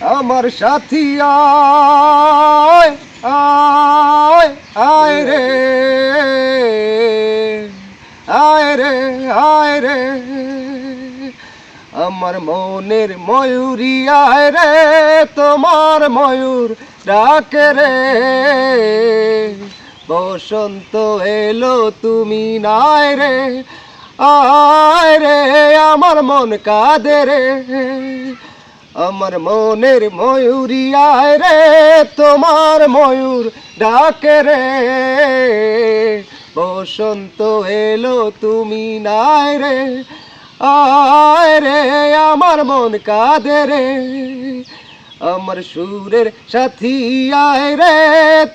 আমার সাথী আয় আয় আয় রে আয় রে আয় রে। আমার মনের ময়ূরী আয় রে, তোমার ময়ূর ডাকে রে। বসন্ত এলো, তুমি নাই রে, আয় রে, আমার মন কাঁদে রে। আমার মনের ময়ূরী আয় রে, তোমার ময়ূর ডাকে রে। বসন্ত এলো, তুমি নাই রে, আয় রে, আমার মন কাঁদে রে। আমার সুরের সাথী আয় রে,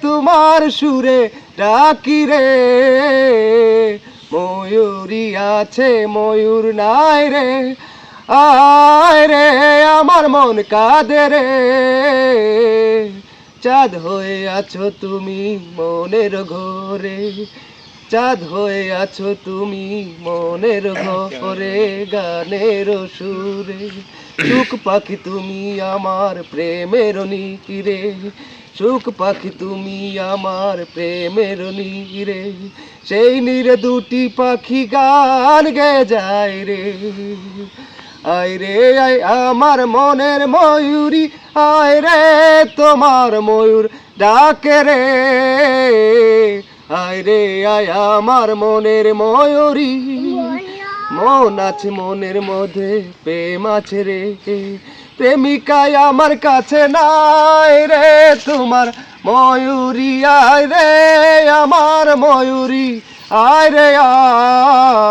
তোমার সুরে ডাকি রে। ময়ূরী আছে, ময়ূর নাই রে, আয় রে। আমার মন কাঁদে রে। চাঁদ হয়ে আছো তুমি মনের ঘরে। চাঁদ হয়ে আছো তুমি মনের ঘরে, গানের সুরে। সুখ পাখি তুমি আমার প্রেমের নিকিরে। সুখ পাখি তুমি আমার প্রেমের নিরে সেই নিরে দুটি পাখি গান গে যায় রে। আয় রে আয় আমার মনের ময়ূরী আয় রে তোমার ময়ূর ডাকে রে। আয় রে আয় আমার মনের ময়ূরী, মন আছে মনের মধ্যে, প্রেম আছে রে। প্রেমিকায় আমার কাছে নাই রে তোমার ময়ূরী আয় রে আমার ময়ূরী আয় রে আয়